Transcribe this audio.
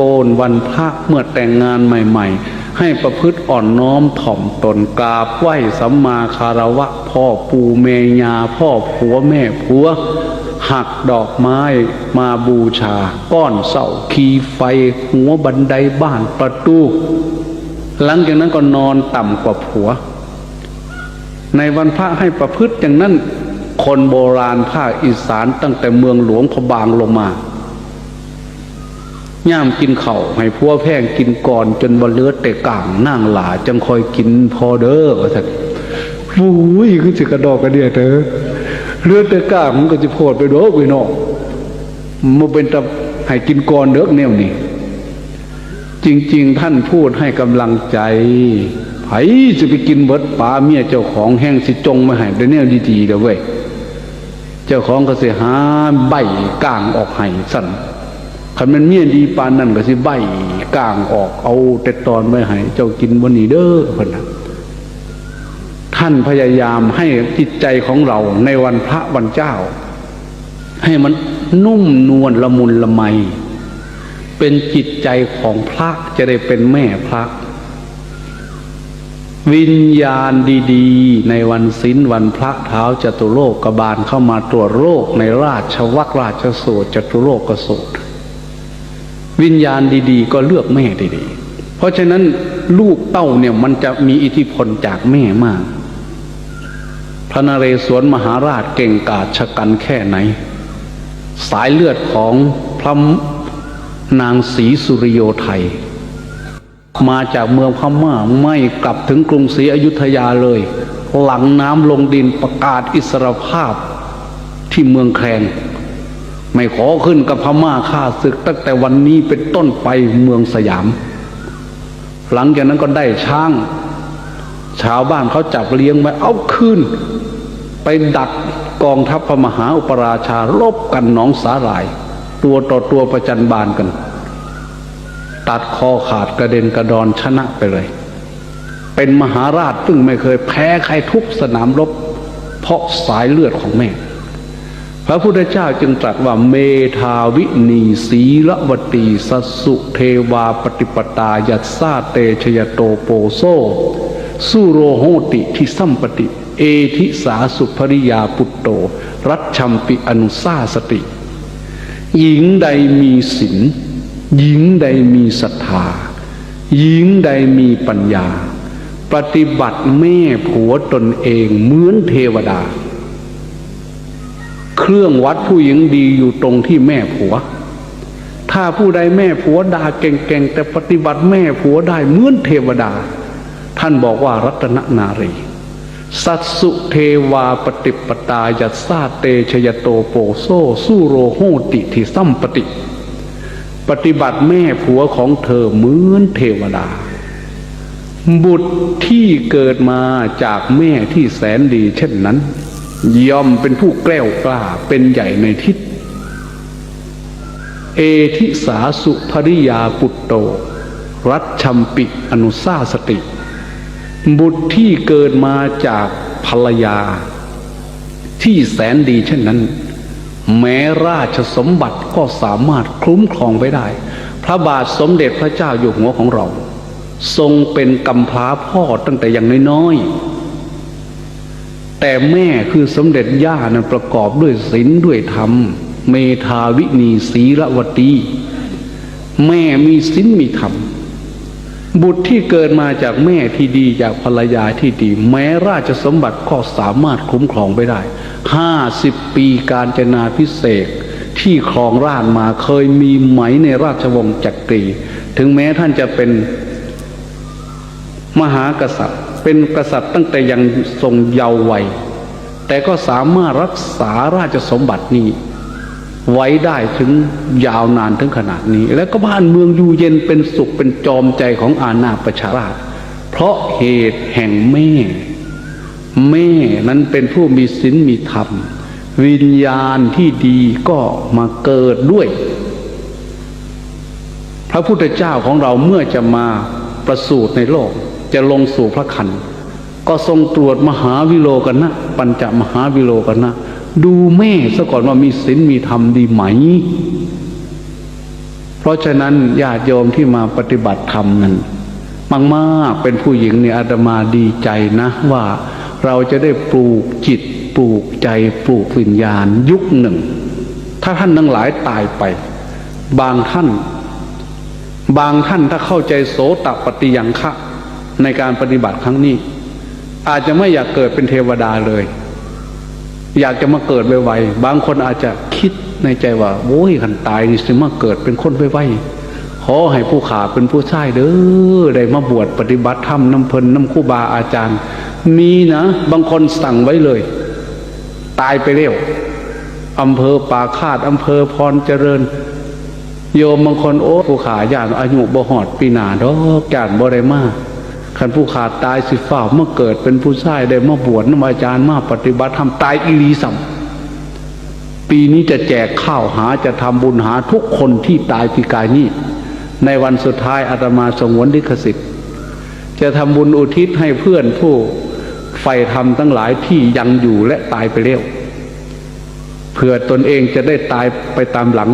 โกนวันพระเมื่อแต่งงานใหม่ ๆ ให้ประพฤติอ่อนน้อมถ่อมตนกราบไหว้สัมมาคารวะ พ่อปู่แม่ยาพ่อผัวแม่ผัว หักดอกไม้มาบูชา ก้อนเสาขีไฟ หัวบันไดบ้านประตู หลังจากนั้นก็นอนต่ำกว่าผัว ในวันพระให้ประพฤติอย่างนั้นคนโบราณภาคอีสานตั้งแต่เมืองหลวงพบางลงมา ย่ามกินเข่าให้พัวแพงกินก่อนจนบนเลือดแต่ก่างนั่งหลาจังคอยกินพอเด้อว่าท่านวุ้ยคือจะกระดอกกระเดียเด้อเลือดแต่ก่างมันก็จะโพดไปโดอกไปนาะมันเป็นตะให้กินก่อนเด้อแนวนี้จริง ๆ ท่านพูดให้กำลังใจไผจะไปกินเบิดปลาเมียเจ้าของแห้งสิจงมาให้ได้แนวดีๆเด้อเว้ยเจ้าของก็สิหาใบก้างออกให้สั่น คันมันเมียดีปานนั่นก็สิใบก้างออกเอาแต่ตอนไว้ให้เจ้ากินวันนี้เด้อพนนะท่านพยายามให้จิตใจของเราในวันพระวันเจ้า ให้มันนุ่มนวลละมุนละไม เป็นจิตใจของพระจะได้เป็นแม่พระวิญญาณดีๆ ในวันศิลวันพระเท้าจตุโลกกบาลเข้ามาตรวจโรคในราชวักราชสูตรจตุโลกกสูตร วิญญาณดีๆ ก็เลือกแม่ดีๆ เพราะฉะนั้นลูกเต้าเนี่ยมันจะมีอิทธิพลจากแม่มาก พระนเรศวรมหาราชเก่งกาจชะกันแค่ไหน สายเลือดของพระนางศรีสุริโยไทย มาจากเมืองพม่าไม่กลับถึงกรุงศรีอยุธยาเลย หลังน้ำลงดินประกาศอิสรภาพที่เมืองแคลง ไม่ขอขึ้นกับพม่าข้าศึก ตั้งแต่วันนี้เป็นต้นไปเมืองสยาม หลังจากนั้นก็ได้ช้าง ชาวบ้านเขาจับเลี้ยงไว้เอาคืนไปดักกองทัพพระมหาอุปราชารบกันหนองสาหร่าย ตัวต่อตัวประจันบานกัน ตัดคอขาดกระเด็นกระดอนชนะไปเลย เป็นมหาราชซึ่งไม่เคยแพ้ใครทุกสนามรบ เพราะสายเลือดของแม่ พระพุทธเจ้าจึงตรัสว่าเมธาวินีสีละวตีสสุเทวาปฏิปตายัสซาเตชยโตโปโซสุโรโหติทิสัมปติ เอทิสาสุภริยาปุตโต รัชชัมปิอนุสาสติ หญิงใดมีศีลหญิงใดมีศรัทธา หญิงใดมีปัญญา ปฏิบัติแม่ผัวตนเองเหมือนเทวดา เครื่องวัดผู้หญิงดีอยู่ตรงที่แม่ผัว ถ้าผู้ใดแม่ผัวด่าเก่งๆแต่ปฏิบัติแม่ผัวได้เหมือนเทวดา ท่านบอกว่ารัตนนารี สัตสุเทวาปฏิปตายัสซาเตชยโตโปโซสู้โรโหติทิสัมปติ ปฏิบัติแม่ผัวของเธอเหมือนเทวดาบุตรที่เกิดมาจากแม่ที่แสนดีเช่นนั้น ย่อมเป็นผู้แกล้วกล้าเป็นใหญ่ในทิศ เอทิสาสุภริยาปุตโต รัชชัมปิอนุสาสติ บุตรที่เกิดมาจากภรรยา ที่แสนดีเช่นนั้น แม้ราชสมบัติก็สามารถคลุ้มครองไว้ได้ พระบาทสมเด็จพระเจ้าอยู่หัวของเรา ทรงเป็นกำพร้าพ่อตั้งแต่อย่างน้อยๆ แต่แม่คือสมเด็จย่านั้นประกอบด้วยศีลด้วยธรรม เมธาวินีศีลวตี แม่มีศีลมีธรรม บุตรที่เกิดมาจากแม่ที่ดีจากภรรยาที่ดี แม้ราชสมบัติก็สามารถคุ้มครองไปได้ห้าสิบปีการจนาพิเศษที่ครองราชมาเคยมีไหมในราชวงศ์จักรี ถึงแม้ท่านจะเป็นมหากษัตริย์ เป็นกษัตริย์ตั้งแต่ยังทรงเยาว์วัย แต่ก็สามารถรักษาราชสมบัตินี้ไว้ได้ถึงยาวนานถึงขนาดนี้ แล้วก็บ้านเมืองอยู่เย็นเป็นสุขเป็นจอมใจของอาณาประชาราช เพราะเหตุแห่งแม่ แม่นั้นเป็นผู้มีศีลมีธรรม วิญญาณที่ดีก็มาเกิดด้วย พระพุทธเจ้าของเราเมื่อจะมาประสูติในโลก จะลงสู่พระคัน ก็ทรงตรวจมหาวิโลกันนะปัญจมหาวิโลกันนะดูแม่ซะก่อนว่ามีศีลมีธรรมดีไหม เพราะฉะนั้นญาติโยมที่มาปฏิบัติธรรมนั้นมากๆเป็นผู้หญิงเนี่ยอาตมาดีใจนะว่าเราจะได้ปลูกจิต ปลูกใจปลูกวิญญาณยุคหนึ่ง ถ้าท่านทั้งหลายตายไป บางท่าน บางท่านถ้าเข้าใจโสตปฏิยังคะ ในการปฏิบัติครั้งนี้ อาจจะไม่อยากเกิดเป็นเทวดาเลย อยากจะมาเกิดไวๆบางคนอาจจะคิดในใจว่าโว้ยขันตายนี่สิมาเกิดเป็นคนไวๆขอให้ผู้ขาเป็นผู้ชายเด้อได้มาบวชปฏิบัติธรรมน้ำเพลินน้ำครูบาอาจารย์ มีนะ บางคนสั่งไว้เลย ตายไปเร็วอำเภอป่าคาดอำเภอพรเจริญ โยมบางคนโอ้ผู้ขาญาติอายุบ่หอดปีหนาดอกญาติบ่ได้มาก คันผู้ขาดตายสิฝ้าวเมื่อเกิดเป็นผู้ชายได้มาบวชน้ำอาจารย์มาปฏิบัติทำตายอีหลีสัมปีนี้จะแจกข้าวหาจะทำบุญหาทุกคนที่ตายปีกายนี้ ในวันสุดท้ายอาตมาสงวนลิขสิทธิ์ จะทำบุญอุทิศให้เพื่อนผู้ใฝ่ธรรมทั้งหลายที่ยังอยู่และตายไปแล้วเพื่อตนเองจะได้ตายไปตามหลัง